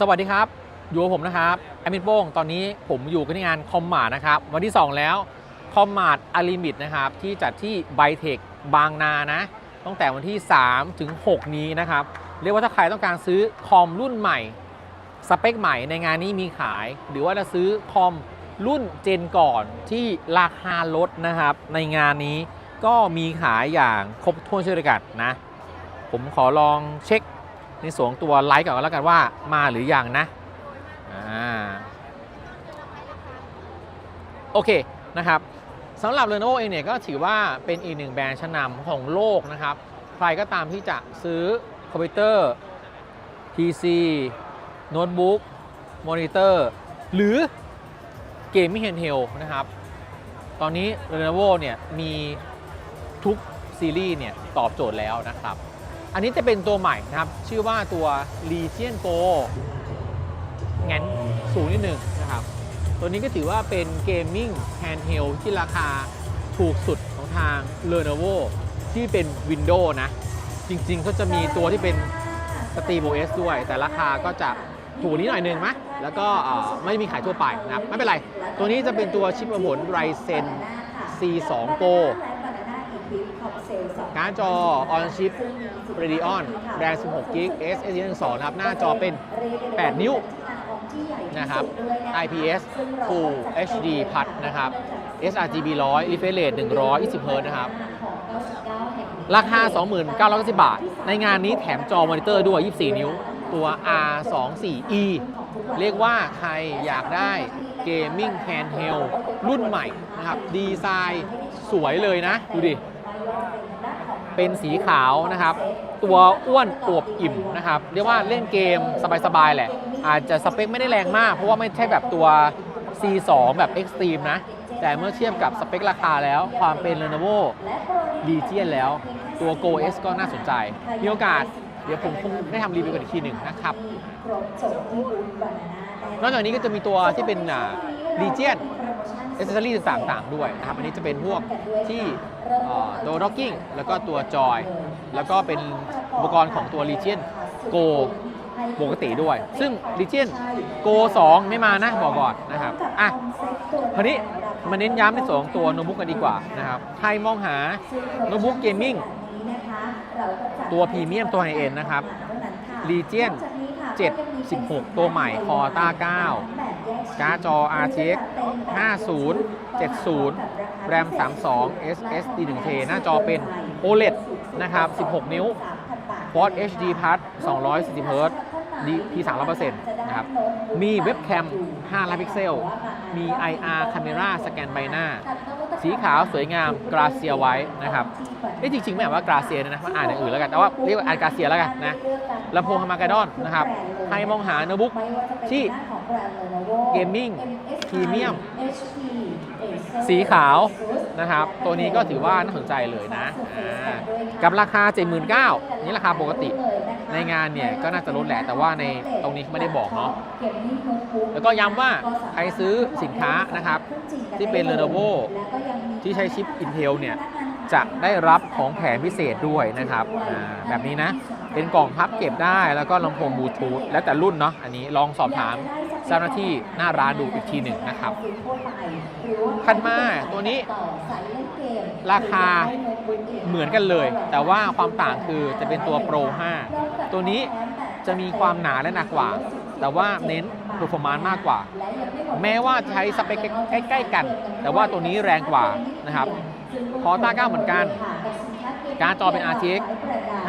สวัสดีครับ อยู่กับผมนะครับแอมินโป้งตอนนี้ผมอยู่กันที่งานคอมมานะครับ วันที่ 2 แล้วคอมมาร์อาลิมิตนะครับ ที่จัดที่ไบเทคบางนานะ ตั้งแต่วันที่ 3 ถึง 6 นี้นะครับ เรียกว่าถ้าใครต้องการซื้อคอมรุ่นใหม่ สเปคใหม่ในงานนี้มีขาย หรือว่าจะซื้อคอมรุ่นเจนก่อนที่ราคาลดนะครับ ในงานนี้ก็มีขายอย่างครบถ้วนเช่นเดียวกันนะ ผมขอลองเช็ค นส่วงตัวไลค์ก่อนแล้วกันว่ามาหรือยังนะอ่าโอเคนะครับสำหรับ Lenovo เองเนี่ยก็ถือว่าเป็นอีกหนึ่งแบรนด์ชั้นนำของโลกนะครับ ใครก็ตามที่จะซื้อคอมพิวเตอร์ PC โน้ตบุ๊กมอนิเตอร์หรือเกมมิ่งแฮนด์เฮลนะครับ ตอนนี้ Lenovo เนี่ยมีทุกซีรีส์เนี่ยตอบโจทย์แล้วนะครับ อันนี้จะเป็นตัวใหม่นะครับ ชื่อว่าตัว Legion Go งั้นสูงนิดหนึ่งนะครับ ตัวนี้ก็ถือว่าเป็นเกมมิ่งแฮนด์เฮลที่ราคาถูกสุดของทาง Lenovo ที่เป็น Windows นะ จริงๆเขาจะมีตัวที่เป็น Steam OS ด้วย แต่ราคาก็จะถูกนี้หน่อยนึงมะแล้วก็ไม่มีขายทั่วไปนะครับ ไม่เป็นไร ตัวนี้จะเป็นตัวชิปประมวล Ryzen C2 Pro การ์ดจอ on chip Radeon RAM 16 GB SSD 2นะครับ หน้าจอเป็น 8 นิ้วนะครับ IPS Full HD พัดนะครับ sRGB 100 refresh rate 120 Hz นะครับ ราคา29,990 บาท ในงานนี้แถมจอมอนิเตอร์ด้วย 24 นิ้ว ตัว R24E เรียกว่าใครอยากได้เกมมิ่งแฮนด์เฮลรุ่นใหม่นะครับ ดีไซน์สวยเลยนะ ดูดิ เป็นสีขาวนะครับ ตัวอ้วนอวบอิ่มนะครับ เรียกว่าเล่นเกมสบายๆแหละ อาจจะสเปคไม่ได้แรงมาก เพราะว่าไม่ใช่แบบตัว C2 แบบ Extreme นะ แต่เมื่อเทียบกับสเปคราคาแล้วความเป็น Lenovo Legion แล้วตัว Go S ก็น่าสนใจ มีโอกาสเดี๋ยวผมคงได้ทำรีวิวกันอีกทีหนึ่งนะครับ นอกจากนี้ก็จะมีตัวที่เป็นอ่า Legion อเซอรี่ต่างๆ ด้วยนะครับ อันนี้จะเป็นพวกที่ตัว docking แล้วก็ตัวจอย แล้วก็เป็นอุปกรณ์ของตัว Legion Go ปกติด้วย ซึ่ง Legion Go 2 ไม่มานะ บอกก่อนนะครับ อะคราวนี้มาเน้นย้ำในสองตัวโน้ตบุ๊กกันดีกว่านะครับ ใครมองหาโน้ตบุ๊กเกมมิ่งตัวพรีเมียมตัวไฮเอ็นนะครับ Legion 716 ตัวใหม่ c o r t a 9การ์ดจอ RTX 50 70 RAM 32 SSD 1T หน้าจอเป็น OLED นะครับ 16 นิ้ว Quad HD Plus 240 Hz ดีที300%นะครับ มีเว็บแคม 5 ล้านพิกเซล มี IR Camera สแกนใบหน้า สีขาวสวยงามกราเซียไว้นะครับเอ้จริงๆ ไม่อ่านว่ากราเซียนะมันอ่านอย่างอื่นแล้วกันแต่ว่าเรียกว่าอ่านกราเซียแล้วกันนะลำโพงฮามาการดอนนะครับใครมองหาโน้ตบุ๊กที่เกมมิ่งพรีเมียม สีขาวนะครับ ตัวนี้ก็ถือว่าน่าสนใจเลยนะกับราคา 79,000นี่ราคาปกติ ในงานเนี่ยก็น่าจะลดแหละแต่ว่าในตรงนี้ไม่ได้บอกเนาะแล้วก็ย้ำว่าใครซื้อสินค้านะครับ ที่เป็น Lenovo ที่ใช้ชิป Intel เนี่ยจะได้รับของแถมพิเศษด้วยนะครับแบบนี้นะ เป็นกล่องพับเก็บได้แล้วก็ลำโพงบลูทูธแล้วแต่รุ่นเนาะอันนี้ลองสอบถาม เจ้าหน้าที่หน้าร้านดูอีกทีหนึ่งนะครับถัดมาตัวนี้ราคาเหมือนกันเลย แต่ว่าความต่างคือจะเป็นตัว Pro 5ตัวนี้จะมีความหนาและหนักกว่า แต่ว่าเน้น performance มากกว่า แม้ว่าใช้สเปคใกล้ๆกัน แต่ว่าตัวนี้แรงกว่านะครับคอต้า9เหมือนกัน การจอเป็น RTX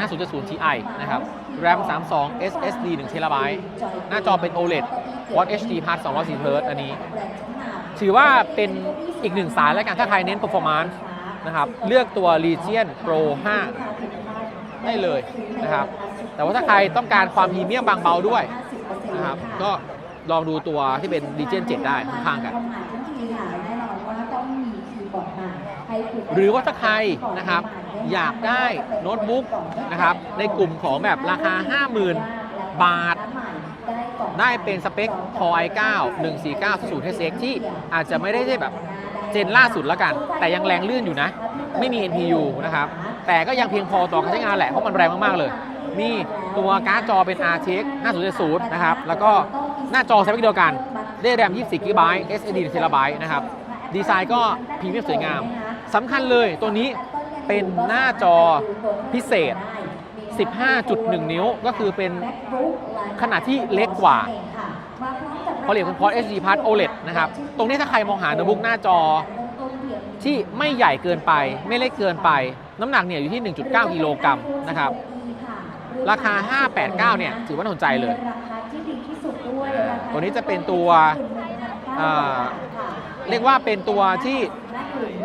5070 Ti นะครับ RAM 32 SSD 1 TB หน้าจอเป็น OLED Quad HD Plus 240 Hz อันนี้ ถือว่าเป็นอีกหนึ่งสายแล้วกันถ้าใครเน้น performance นะครับ เลือกตัว Legion Pro 5 ได้เลยนะครับ แต่ว่าถ้าใครต้องการความพรีเมียมบางเบาด้วยนะครับ ก็ลองดูตัวที่เป็น Legion 7 ได้ข้างกัน หรือว่าถ้าใครนะครับ อยากได้โน้ตบุ๊กนะครับในกลุ่มของแบบราคา 50,000 บาท ได้เป็นสเปค Core i9 149 0 HX ที่อาจจะไม่ได้ได้แบบเจนล่าสุดแล้วกัน แต่ยังแรงลื่นอยู่นะ ไม่มี NPU นะครับ แต่ก็ยังเพียงพอต่อการใช้งานแหละ เพราะมันแรงมาก ๆ เลย มีตัวการ์ดจอเป็น RTX 5070 นะครับ แล้วก็หน้าจอสเปคเดียวกัน ได้แรม 24 GB SSD 1 TB นะครับ ดีไซน์ก็พรีเมียมสวยงามสำคัญเลยตัวนี้ เป็นหน้าจอพิเศษ 15.1 นิ้วก็คือเป็นขนาดที่เล็กกว่าพอเรียกเป็นพอร์ต HD Plus OLED นะครับ ตรงนี้ถ้าใครมองหาโน้ตบุ๊กหน้าจอที่ไม่ใหญ่เกินไปไม่เล็กเกินไป น้ำหนักเนี่ยอยู่ที่ 1.9 กิโลกรัมนะครับ ราคา 589 เนี่ยถือว่าน่าสนใจเลย ตัวนี้จะเป็นตัว เรียกว่าเป็นตัวที่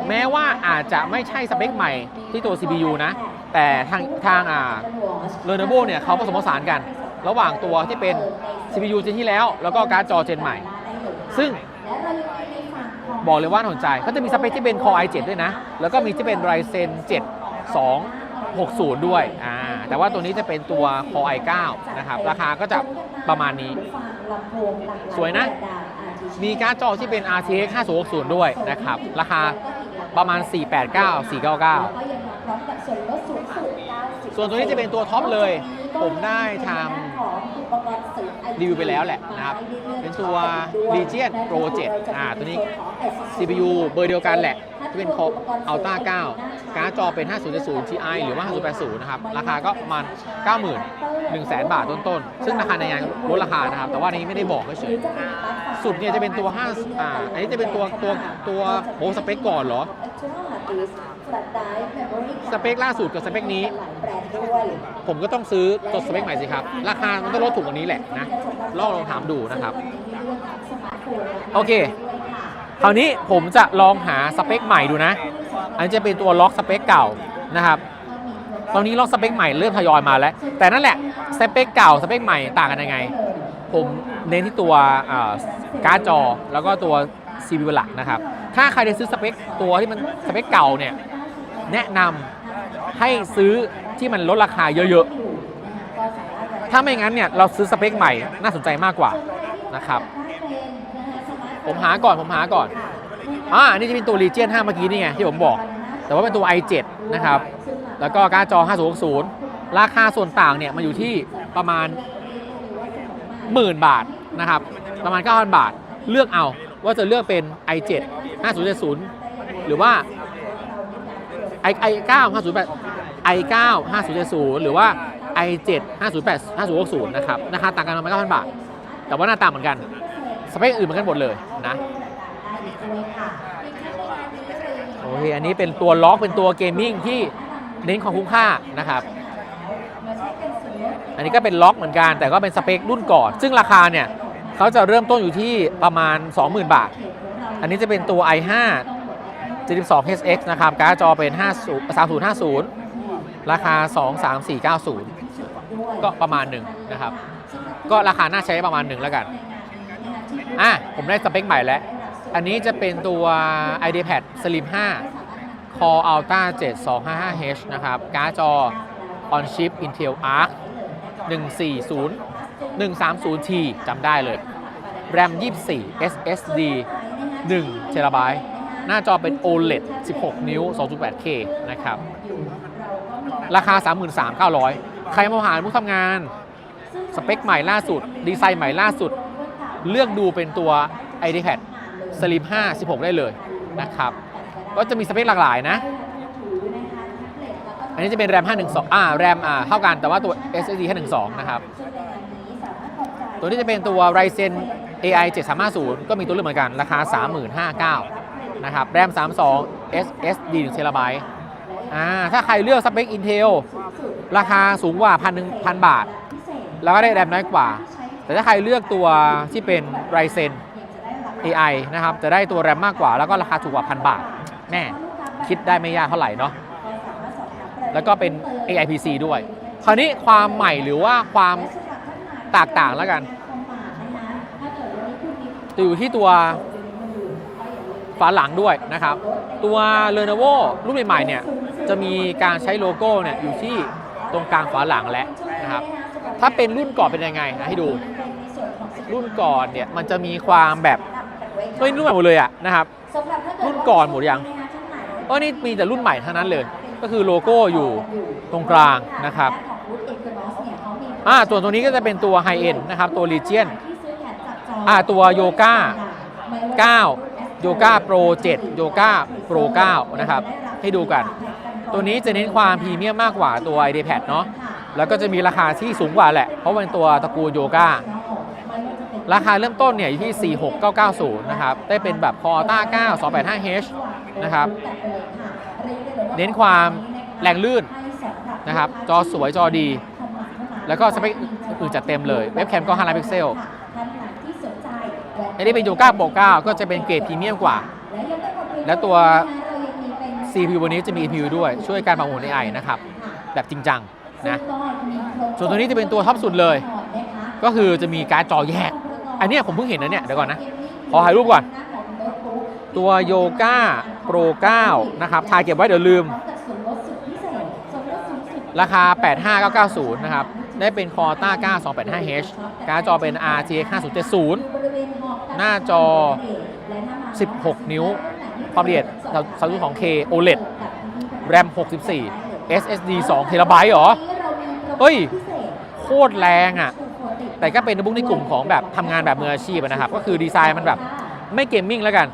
แม้ว่าอาจจะไม่ใช่สเปคใหม่ที่ตัว CPU นะ แต่ทางทางอ่า Lenovo เนี่ยเขาผสมผสานกัน ระหว่างตัวที่เป็น CPU เจนที่แล้ว แล้วก็การ์ดจอเจนใหม่ ซึ่งบอกเลยว่าน่าสนใจเขาจะมีสเปคที่เป็น Core i7 ด้วยนะ แล้วก็มีที่เป็น Ryzen 7 260 ด้วยอ่าแต่ว่าตัวนี้จะเป็นตัว Core i9 นะครับ ราคาก็จะประมาณนี้ สวยนะ มีการ์ดจอที่เป็น RTX 5060 ด้วยนะครับ ราคา ประมาณ 489 499 ส่วนตัวนี้จะเป็นตัวท็อปเลย ผมได้ทำรีวิวไปแล้วแหละนะครับ เป็นตัว Legion Pro 7อ่าตัวนี้ CPU เบอร์เดียวกันแหละ ที่เป็น Core Ultra 9 การ์ดจอเป็น 5070 Ti หรือว่า 5080 นะครับ ราคาก็ประมาณ 90,000 1 0 0 0 0 0 บาทต้นๆ ซึ่งราคาในงานลดราคานะครับ แต่ว่านี้ไม่ได้บอกเฉยๆสุดเนี่ยจะเป็นตัว5อ่าอันนี้จะเป็นตัวตัวตัวโอ้สเปคก่อนเหรอ สเปคล่าสุดกับสเปคนี้ ผมก็ต้องซื้อตัวสเปคใหม่สิครับ ราคามันต้องลดถูกกว่านี้แหละนะลองลองถามดูนะครับ โอเค คราวนี้ผมจะลองหาสเปคใหม่ดูนะ อันนี้จะเป็นตัวล็อกสเปคเก่านะครับ ตอนนี้ล็อกสเปคใหม่เริ่มทยอยมาแล้ว แต่นั่นแหละสเปคเก่าสเปคใหม่ต่างกันยังไง ผมเน้นที่ตัวอ่าการ์ดจอแล้วก็ตัว CPU หลักนะครับ ถ้าใครจะซื้อสเปคตัวที่มันสเปคเก่าเนี่ย แนะนำให้ซื้อที่มันลดราคาเยอะๆ ถ้าไม่งั้นเนี่ยเราซื้อสเปคใหม่น่าสนใจมากกว่านะครับ ผมหาก่อนผมหาก่อนอ่าอันนี้จะเป็นตัว Legion 5เมื่อกี้นี่ไงที่ผมบอก แต่ว่าเป็นตัว i7 นะครับ แล้วก็การ์ดจอ 5060 ราคาส่วนต่างเนี่ยมันอยู่ที่ประมาณหมื่นบาทนะครับ ประมาณ 9,000 บาท เลือกเอาว่าจะเลือกเป็น i7 5070 หรือว่า i i9 508 i9 5070หรือว่า i7 508 5060นย์แปดห้าศูนย์โอศูนย์นะครับราคาต่างกันประมาณ9,000บาท แต่ว่าหน้าตาเหมือนกัน สเปคอื่นเหมือนกันหมดเลยนะโอเคอันนี้เป็นตัวล็อกเป็นตัวเกมมิ่งที่เน้นความคุ้มค่านะครับอันนี้ก็เป็นล็อกเหมือนกันแต่ก็เป็นสเปครุ่นก่อน ซึ่งราคาเนี่ยเขาจะเริ่มต้นอยู่ที่ประมาณ 20,000 บาท อันนี้จะเป็นตัว i5 72HX นะครับ การ์ดจอเป็น 50 3050 ราคา 23490 ก็ประมาณหนึ่งนะครับ ก็ราคาน่าใช้ประมาณหนึ่งแล้วกันอะผมได้สเปคใหม่แล้ว อันนี้จะเป็นตัว iPad Slim 5 Core Ultra 7255H นะครับ การ์ดจอ on chip Intel Arc 140 130T จำได้เลย RAM 24 SSD 1 TB หน้าจอเป็น OLED 16 นิ้ว 2.8K นะครับ ราคา 33,900 ใครมาหาผู้ทำงาน สเปคใหม่ล่าสุด ดีไซน์ใหม่ล่าสุด เลือกดูเป็นตัว iPad Slim 5 16 ได้เลยนะครับ ก็จะมีสเปคหลากหลายนะ อันนี้จะเป็น RAM 512อ่า RAM อ่าเท่ากันแต่ว่าตัว SSD แค่12 นะครับ ตัวนี้จะเป็นตัว Ryzen AI 750ก็มีตัวเลือกเหมือนกัน ราคา 35,900 นะครับ RAM 32 SSD 1 TB อ่าถ้าใครเลือกสเปค Intel ราคาสูงกว่าพันหนึ่งพันบาท แล้วก็ได้แรมน้อยกว่า แต่ถ้าใครเลือกตัวที่เป็น Ryzen AI นะครับ จะได้ตัวแรมมากกว่า แล้วก็ราคาถูกกว่าพันบาท แน่ คิดได้ไม่ยากเท่าไหร่เนาะ แล้วก็เป็น AI PC ด้วย คราวนี้ความใหม่หรือว่าความแตกต่างแล้วกันอยู่ที่ตัว ฝาหลังด้วยนะครับ ตัว Lenovo รุ่นใหม่ๆเนี่ยจะมีการใช้โลโก้เนี่ยอยู่ที่ตรงกลางฝาหลังแล้วนะครับ ถ้าเป็นรุ่นก่อนเป็นยังไงนะให้ดู รุ่นก่อนเนี่ยมันจะมีความแบบเฮ้ยรุ่นใหม่หมดเลยอะนะครับ รุ่นก่อนหมดยังเออนี่มีแต่รุ่นใหม่เทั้งนั้นเลย ก็คือโลโก้อยู่ตรงกลางนะครับอ่าตัวตัวนี้ก็จะเป็นตัวไฮเอ็นนะครับ ตัว Legion อ่าตัวโยก้า9 โยก้าโปร7โยก้าโปร9นะครับ ให้ดูกัน ตัวนี้จะเน้นความพรีเมียมมากกว่าตัว iPad เนาะแล้วก็จะมีราคาที่สูงกว่าแหละ เพราะเป็นตัวตระกูลโยก้าราคาเริ่มต้นเนี่ยอยู่ที่ 46990 นะครับ ได้เป็นแบบคอต้า9 285H นะครับ เน้นความแรงลื่นนะครับ จอสวยจอดี แล้วก็สเปคอื่นจัดเต็มเลย เว็บแคมก็5ล้านพิกเซล อันนี้เป็นโยก้าโปร9ก็จะเป็นเกรดพรีเมียมกว่า และตัว CPU วันนี้จะมี EPU ด้วยช่วยการประมวล AI นะครับ แบบจริงจังนะส่วนตัวนี้จะเป็นตัวท็อปสุดเลย ก็คือจะมีการดจอแยก อันนี้ผมเพิ่งเห็นนะเนี่ยเดี๋ยวก่อนนะ ขอถ่ายรูปก่อน ตัวโยก้าโปร9นะครับถ่ายเก็บไว้เดี๋ยวลืม ราคา 85990 นะครับ ได้เป็น c o r t a 9 285H การ์ดจอเป็น RTX 5070 หน้าจอ 16 นิ้ว ความละเอียดสัดส่วนของ K OLED RAM 64 SSD 2 t b เหรอ เฮ้ย โคตรแรงอะ แต่ก็เป็นโน้ตบุ๊กในกลุ่มของแบบทำงานแบบมืออาชีพนะครับ ก็คือดีไซน์มันแบบไม่เกมมิ่งแล้วกัน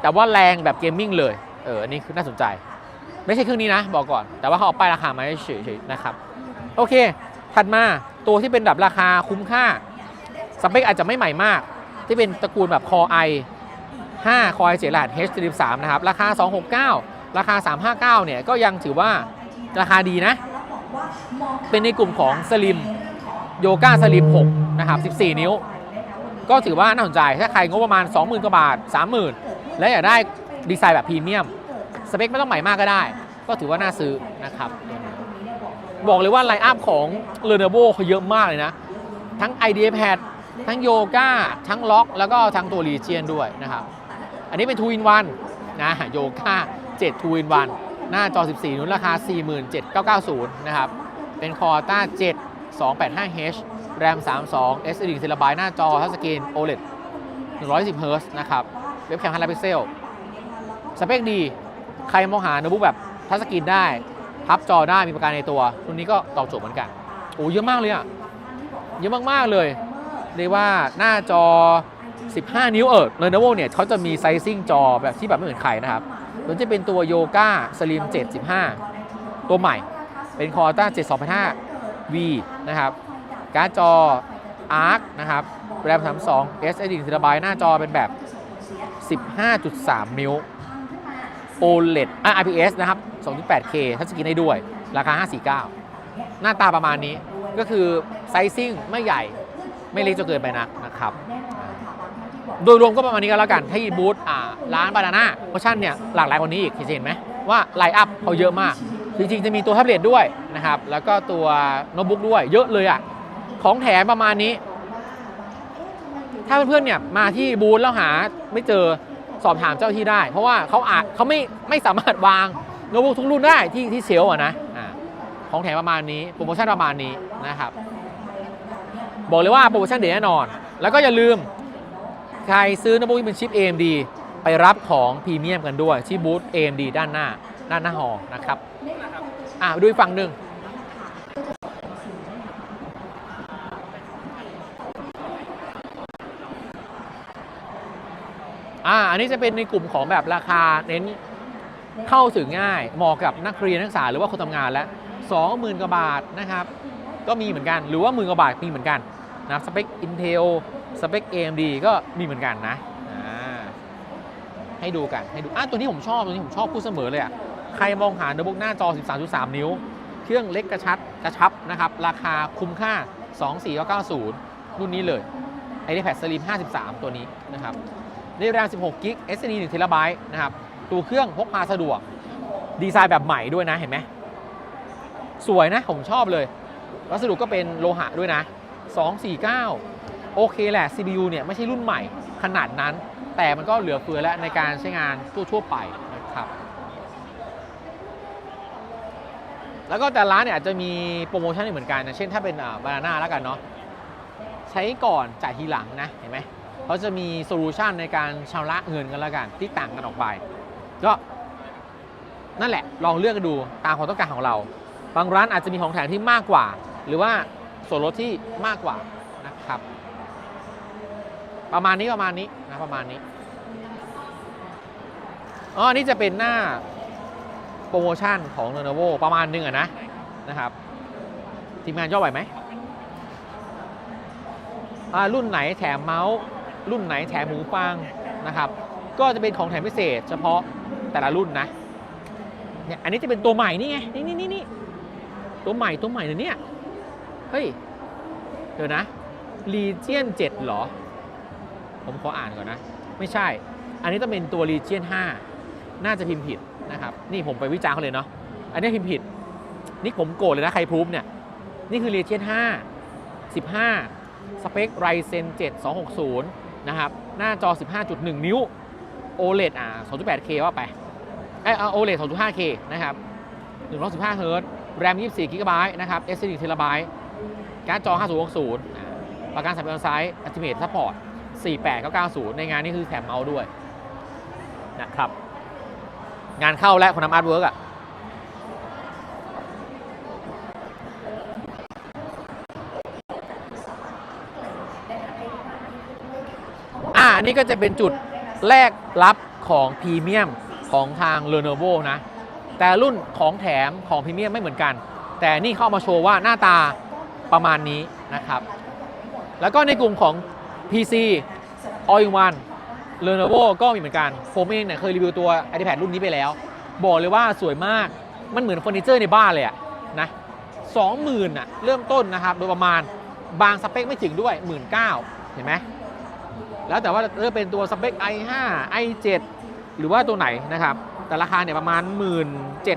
แต่ว่าแรงแบบเกมมิ่งเลย เออ อันนี้คือน่าสนใจ ไม่ใช่เครื่องนี้นะ บอกก่อน แต่ว่าเขาเอาป้ายราคามาให้เฉยๆนะครับ โอเค ถัดมาตัวที่เป็นแบบราคาคุ้มค่า สเปคอาจจะไม่ใหม่มาก ที่เป็นตระกูลแบบ Core i 5 Core i 7รหัส H73 นะครับ ราคา 269 ราคา 359 เนี่ย ก็ยังถือว่าราคาดีนะ เป็นในกลุ่มของ Slim โยก้า Slim 6นะครับ 14 นิ้ว ก็ถือว่าน่าสนใจ ถ้าใครงบประมาณ 20,000 กว่าบาท 30,000 และอยากได้ดีไซน์แบบพรีเมียม สเปคไม่ต้องใหม่มากก็ได้ ก็ถือว่าน่าซื้อนะครับ บอกเลยว่าไลน์อัพของ Lenovo เขาเยอะมากเลยนะ ทั้ง IdeaPad ทั้งโยก้าทั้งล็อกแล้วก็ทั้งตัว Legion ด้วยนะครับ อันนี้เป็น2 in 1นวันนะโยก้า7 2 in 1หน้าจอ 14นิ้วราคา 47,990 นะครับ เป็น Core i 7 285H RAM 32 SSD 1 TB หน้าจอทัชสกรีน OLED 110 Hz นะครับ เว็บแคม5ล้านพิกเซล สเปคดี ใครมองหาโน้ตบุ๊กแบบทัชสกรีนได้ พับจอได้มีประกันในตัว รุ่นนี้ก็ตอบโจทย์เหมือนกัน โอ้เยอะมากเลยอะเยอะมาก ๆ เลย เรียกว่าหน้าจอ 15 นิ้วเออ Lenovo เนี่ยเขาจะมีไซซิ่งจอแบบที่แบบไม่เหมือนใครนะครับมันจะเป็นตัวโยก้า Slim 715 ตัวใหม่ เป็น Core i 7 2 5 V นะครับ การ์ดจอ ARC นะครับ RAM 32 SSD 1 TB หน้าจอเป็นแบบ 15.3 นิ้ว OLED อะ IPS นะครับ 2.8K ทัชสกรีนได้ด้วย ราคา 549 หน้าตาประมาณนี้ ก็คือไซซิ่งไม่ใหญ่ ไม่เล็กจนเกินไปนักนะครับโดยรวมก็ประมาณนี้ก็แล้วกันที่บูธอ่าร้านบานาน่าโปรโมชั่นเนี่ยหลากหลายกว่านี้อีกเห็นไหมว่าไลน์อัพเขาเยอะมาก จริงๆ จะมีตัวแท็บเล็ตด้วยนะครับ แล้วก็ตัวโน้ตบุ๊กด้วยเยอะเลยอะ ของแถมประมาณนี้ ถ้าเพื่อนๆเนี่ยมาที่บูธแล้วหาไม่เจอสอบถามเจ้าที่ได้ เพราะว่าเขาอาจเขาไม่ไม่สามารถวางโน้ตบุ๊กทุกรุ่นได้ที่ที่เชลฟ์อะนะอ่าของแถมประมาณนี้โปรโมชั่นประมาณนี้นะครับ บอกเลยว่าโปรโมชั่นเด็ดแน่นอน แล้วก็อย่าลืม ใครซื้อโน้ตบุ๊กที่เป็นชิป AMD ไปรับของพรีเมียมกันด้วยที่บูธ AMD ด้านหน้า ด้านหน้าหอนะครับอะดูอีกฝั่งหนึ่งอ่าอันนี้จะเป็นในกลุ่มของแบบราคาเน้นเข้าถึงง่ายเหมาะกับนักเรียนนักศึกษาหรือว่าคนทำงานแล้ว20,000กว่าบาทนะครับ ก็มีเหมือนกัน หรือว่าหมื่นกว่าบาทมีเหมือนกัน นะครับสเปค Intel สเปค AMD ก็มีเหมือนกันนะให้ดูกันให้ดูอะตัวนี้ผมชอบตัวนี้ผมชอบพูดเสมอเลยอะใครมองหาโน้ตบุ๊กหน้าจอ 13.3 นิ้ว เครื่องเล็กกระชัดกระชับนะครับ ราคาคุ้มค่า 2490 รุ่นนี้เลย iPad Slim 53 ตัวนี้นะครับในแรม 16 กิก SSD 1 t b นะครับตัวเครื่องพกพาสะดวก ดีไซน์แบบใหม่ด้วยนะเห็นไหมสวยนะ ผมชอบเลย วัสดุก็เป็นโลหะด้วยนะ 249 โอเคแหละ CPU เนี่ยไม่ใช่รุ่นใหม่ขนาดนั้น แต่มันก็เหลือเฟือแล้วในการใช้งานทั่วๆไปนะครับ แล้วก็แต่ร้านเนี่ยอาจจะมีโปรโมชั่นเหมือนกันนะ เช่นถ้าเป็นบานาน่าแล้วกันเนาะใช้ก่อนจ่ายทีหลังนะ เห็นไหมเขาจะมีโซลูชันในการชำระเงินกันแล้วกันที่ต่างกันออกไปก็นั่นแหละลองเลือกกันดูตามความต้องการของเรา บางร้านอาจจะมีของแถมที่มากกว่า หรือว่า ส่วนลดที่มากกว่านะครับ ประมาณนี้ประมาณนี้นะประมาณนี้อ๋ออันนี่จะเป็นหน้าโปรโมชั่นของ Lenovo ประมาณนึงอะนะนะครับ ทีมงานย่อไหวไหมอ่ารุ่นไหนแถมเมาส์ รุ่นไหนแถมหูฟังนะครับ ก็จะเป็นของแถมพิเศษ เฉพาะแต่ละรุ่นนะเนี่ยอันนี้จะเป็นตัวใหม่นี่ไงนี่นี่นี่ตัวใหม่ตัวใหม่เลยเนี่ย ฮ้ย เดี๋ยวนะ Legion 7เหรอ ผมขออ่านก่อนนะ ไม่ใช่ อันนี้ต้องเป็นตัว Legion 5น่าจะพิมพ์ผิดนะครับ นี่ผมไปวิจารณ์เขาเลยเนาะอันนี้พิมพ์ผิด นี่ผมโกรธเลยนะใครพูฟเนี่ย นี่คือ Legion 5 15 สเปค Ryzen 7 260 นะครับ หน้าจอ 15.1 นิ้ว OLED อ่า 2.8K ว่าไปไอ้เอา OLED 2.5K นะครับ115 Hz RAM 24 GB นะครับ SSD 1 TB การจอ 5060 ประกันสัมพันธ์ไซส์ Ultimate Support 48990 ในงานนี้คือแถมเมาส์ด้วยนะครับ งานเข้าแล้วคนทำอาร์ตเวิร์กอะอ่าอันนี้ก็จะเป็นจุดแรกรับของพรีเมียมของทาง Lenovo นะ แต่รุ่นของแถมของพรีเมียมไม่เหมือนกัน แต่นี่เข้ามาโชว์ว่าหน้าตา ประมาณนี้นะครับ แล้วก็ในกลุ่มของ PC All in One Lenovo ก็มีเหมือนกันผมเองเนี่ยเคยรีวิวตัว iPad รุ่นนี้ไปแล้ว บอกเลยว่าสวยมากมันเหมือนเฟอร์นิเจอร์ในบ้านเลยอะนะสองหมื่นอะเริ่มต้นนะครับ โดยประมาณบางสเปคไม่ถึงด้วย1 9ื่นเห็นไหมแล้วแต่ว่าจะเป็นตัวสเปค i5 i7 หรือว่าตัวไหนนะครับ แต่ราคาเนี่ยประมาณ 1 7 0 0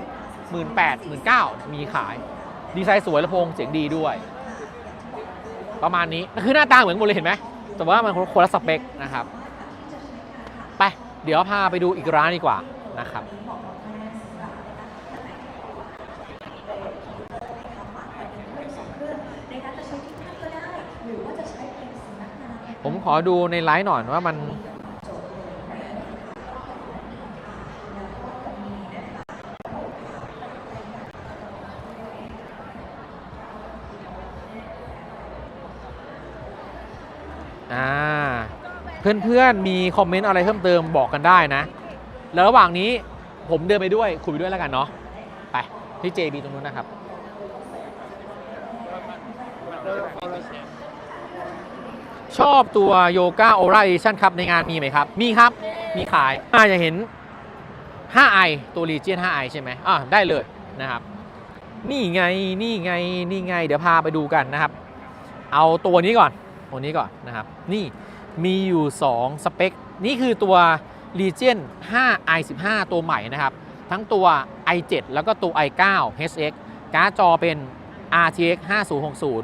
0 1 8 0 0 1 9มีขาย ดีไซน์สวยและพงเสียงดีด้วย ประมาณนี้คือหน้าตาเหมือนหมดเลยเห็นไหมแต่ว่ามันคนละสเปคนะครับไปเดี๋ยวพาไปดูอีกร้านดีกว่านะครับผมขอดูในไลฟ์หน่อยว่ามัน อ่า เพื่อนๆมีคอมเมนต์อะไรเพิ่มเติมบอกกันได้นะ แล้วระหว่างนี้ผมเดินไปด้วยคุยไปด้วยแล้วกันเนาะไปที่ JB ตรงนู้นนะครับชอบตัวโยก a โอราเอชั่นครับในงานมีไหมครับ มีครับ มีขายอาจะเห็น 5i ตัว Legion 5i ใช่ไหมอ่าได้เลยนะครับ นี่ไงนี่ไงนี่ไง เดี๋ยวพาไปดูกันนะครับ เอาตัวนี้ก่อนตัวนี้ก่อนนะครับ นี่ มีอยู่ 2 สเปค นี่คือตัว Legion 5 i15 ตัวใหม่นะครับ ทั้งตัว i7 แล้วก็ตัว i9 HX การ์ดจอเป็น RTX 5060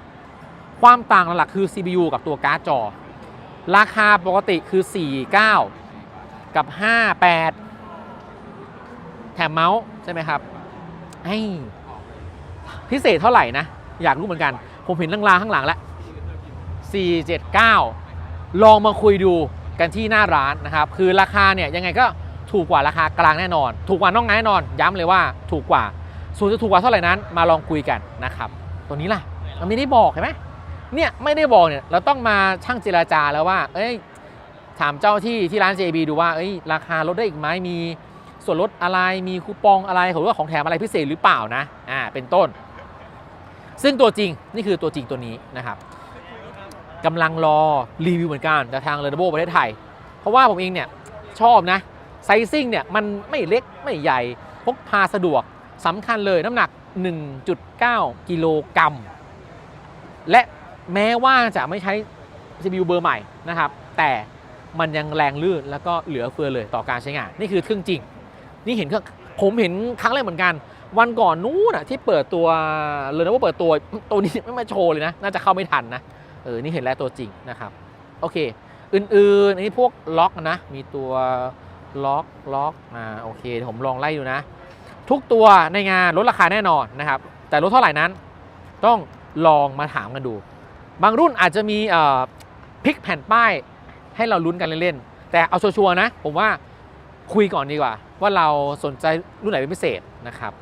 5070 ความต่างหลักๆคือ CPU กับตัวการ์ดจอ ราคาปกติคือ 49 กับ 58 แถมเมาส์ใช่ไหมครับไอ้พิเศษเท่าไหร่นะ อยากรู้เหมือนกัน ผมเห็นลางๆข้างหลังแล้ว 479 ลองมาคุยดูกันที่หน้าร้านนะครับ คือราคาเนี่ยยังไงก็ถูกกว่าราคากลางแน่นอน ถูกกว่านอกงแน่นอน ย้ำเลยว่าถูกกว่า ส่วนจะถูกกว่าเท่าไหร่นั้น มาลองคุยกันนะครับ ตัวนี้ล่ะมันไม่ได้บอกเห็นไหมเนี่ยไม่ได้บอกเนี่ยเราต้องมาช่างเจราจาแล้วว่า เอ้ยถามเจ้าที่ที่ร้าน JB ดูว่าเอ้ยราคาลดได้อีกไหมมีส่วนลดอะไรมีคูปองอะไรหรือว่าของแถมอะไรพิเศษหรือเปล่านะอ่าเป็นต้น ซึ่งตัวจริงนี่คือตัวจริงตัวนี้นะครับ กำลังรอรีวิวเหมือนกันจากทาง Lenovo ประเทศไทย เพราะว่าผมเองเนี่ยชอบนะไซซิ่งเนี่ยมันไม่เล็กไม่ใหญ่พกพาสะดวกสำคัญเลยน้ำหนัก 1.9 กิโลกรัม และแม้ว่าจะไม่ใช้ CPU เบอร์ใหม่นะครับ แต่มันยังแรงลื่นแล้วก็เหลือเฟือเลยต่อการใช้งาน นี่คือเครื่องจริง นี่เห็นเครื่องผมเห็นครั้งแรกเหมือนกัน วันก่อนนู้นที่เปิดตัวเลยนะว่าเปิดตัวตัวนี้ไม่มาโชว์เลยนะ น่าจะเข้าไม่ทันนะ เออ นี่เห็นแล้วตัวจริงนะครับ โอเค อื่นๆ อันนี้พวกล็อกนะ มีตัวล็อกล็อกอ่าโอเคเดี๋ยวผมลองไล่ดูนะ ทุกตัวในงานลดราคาแน่นอนนะครับ แต่ลดเท่าไหร่นั้น ต้องลองมาถามกันดู บางรุ่นอาจจะมีเอ่อพลิกแผ่นป้ายให้เราลุ้นกันเล่นๆ แต่เอาชัวร์ๆนะ ผมว่าคุยก่อนดีกว่า ว่าเราสนใจรุ่นไหนเป็นพิเศษนะครับ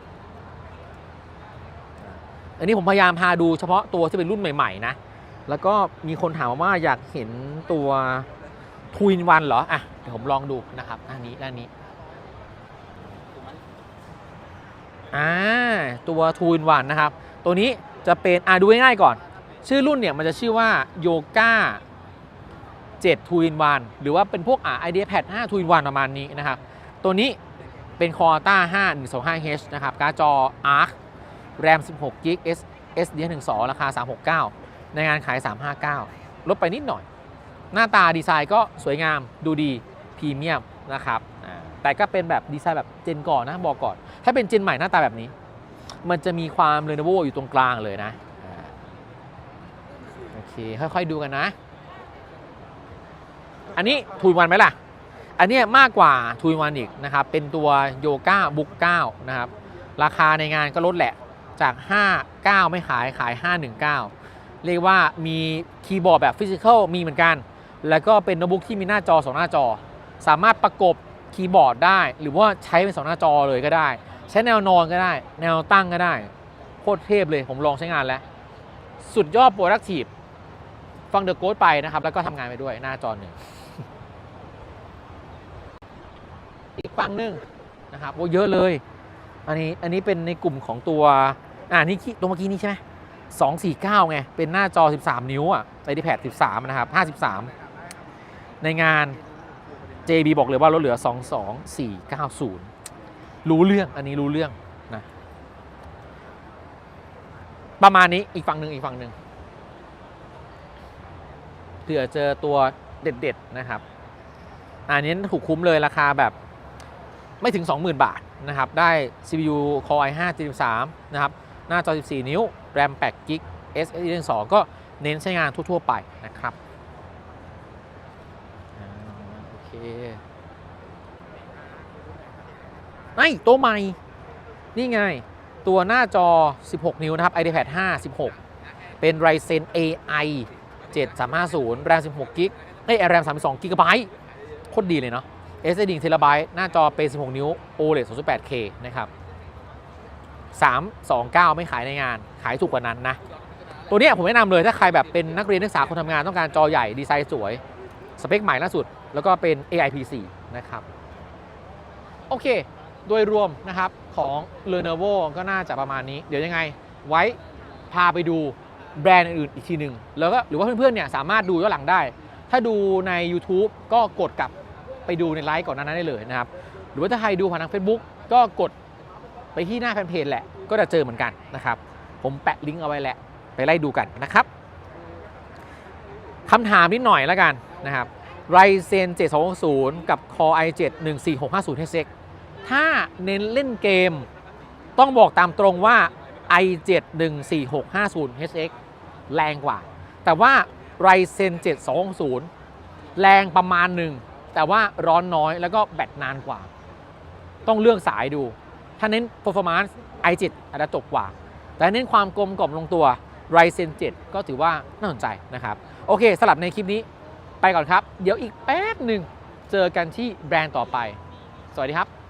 อันนี้ผมพยายามพาดูเฉพาะตัวที่เป็นรุ่นใหม่ๆนะ แล้วก็มีคนถามว่าอยากเห็นตัวทูอินวันเหรอ อะ เดี๋ยวผมลองดูนะครับอันนี้ด้านนี้ อ่า ตัวทูอินวันนะครับ ตัวนี้จะเป็น อ่าดูง่ายๆก่อน ชื่อรุ่นเนี่ยมันจะชื่อว่าโยก้า7 2 in 1หรือว่าเป็นพวกอ่า idea pad 5 2 in 1ประมาณนี้นะครับ ตัวนี้เป็น c o r t a 5 125H นะครับ การ์ดจอ ARC RAM 16 g b S SD 12 ราคา 369 ในงานขาย 359 ลดไปนิดหน่อย หน้าตาดีไซน์ก็สวยงามดูดีพรีเมียมนะครับแต่ก็เป็นแบบดีไซน์แบบเจนก่อนนะบอกก่อน ถ้าเป็นเจนใหม่หน้าตาแบบนี้ มันจะมีความ Lenovo อยู่ตรงกลางเลยนะโอเคค่อยๆดูกันนะ อันนี้ทูนวันไหมล่ะ อันนี้มากกว่าทูนวันอีกนะครับ เป็นตัวโยก้าบุ๊ก9นะครับ ราคาในงานก็ลดแหละจาก 59 ไม่ขายขาย 519 เรียกว่ามีคีย์บอร์ดแบบฟิสิก a l มีเหมือนกัน แล้วก็เป็นโน้ตบุ๊กที่มีหน้าจอ2หน้าจอ สามารถประกบคีย์บอร์ดได้ หรือว่าใช้เป็น2หน้าจอเลยก็ได้ ใช้แนวนอนก็ได้ แนวตั้งก็ได้โคตรเทพเลยผมลองใช้งานแล้ว สุดยอด productive ฟังเดอะโกดไปนะครับ แล้วก็ทำงานไปด้วยหน้าจอหนึ่งอีกฝั่งหนึ่งนะครับโอ้เยอะเลย อันนี้อันนี้เป็นในกลุ่มของตัว อ่านี่ที่ตัวเมื่อกี้นี่ใช่ไหม สองสี่เก้าไง เป็นหน้าจอ 13 นิ้วอะไอดีแพด13 นะครับ 53 ในงาน JB บอกเลยว่าลดเหลือ 22490 รู้เรื่องอันนี้รู้เรื่องนะประมาณนี้อีกฝั่งหนึ่งอีกฝั่งหนึ่งเผื่อเจอตัวเด็ด ๆ นะครับ อันนี้ถูกคุ้มเลยราคาแบบไม่ถึง 20,000 บาทนะครับ ได้ CPU Core i5 Gen3 นะครับ หน้าจอ 14 นิ้ว RAM 8 g b SSD 2ก็เน้นใช้งานทั่ว ๆ ไปนะครับโอเคไอ้ตัวใหม่ นี่ไง ตัวหน้าจอ 16 นิ้วนะครับ iPad 5 16 เป็น Ryzen AI 7350 RAM 16 g b เอ้ย RAM 32 g b โคตรดีเลยเนาะ SSD 1 TB หน้าจอเป็น 16 นิ้ว OLED 28K นะครับ 329 ไม่ขายในงาน ขายถูกกว่านั้นนะ ตัวนี้ผมแนะนำเลยถ้าใครแบบเป็นนักเรียนนักศึกษาคนทำงานต้องการจอใหญ่ดีไซน์สวย สเปคใหม่ล่าสุด แล้วก็เป็น AIPC นะครับ โอเค โดยรวมนะครับของ Lenovo ก็น่าจะประมาณนี้ เดี๋ยวยังไง ไว้พาไปดูแบรนด์อื่นอีกทีหนึ่งแล้วก็หรือว่าเพื่อนๆเนี่ยสามารถดูย้อนหลังได้ ถ้าดูใน YouTube ก็กดกลับไปดูในไลฟ์ก่อนหน้านั้นได้เลยนะครับ หรือว่าถ้าใครดูผ่านทาง Facebook ก็กด ไปที่หน้าแฟนเพจแหละ ก็จะเจอเหมือนกันนะครับ ผมแปะลิงก์เอาไว้แหละ ไปไล่ดูกันนะครับคำถามนิดหน่อยแล้วกันนะครับ Ryzen 720 กับ Core i7 14650 HX ถ้าเน้นเล่นเกม ต้องบอกตามตรงว่า i7 14650 HX แรงกว่า แต่ว่า Ryzen 720 แรงประมาณหนึ่ง แต่ว่าร้อนน้อยแล้วก็แบตนานกว่า ต้องเลือกสายดู ถ้าเน้น performance i7 อาจจะจบกว่า แต่เน้นความกลมกล่อมลงตัว Ryzen 7 ก็ถือว่าน่าสนใจนะครับ โอเคสลับในคลิปนี้ไปก่อนครับ เดี๋ยวอีกแป๊บหนึ่งเจอกันที่แบรนด์ต่อไป สวัสดีครับ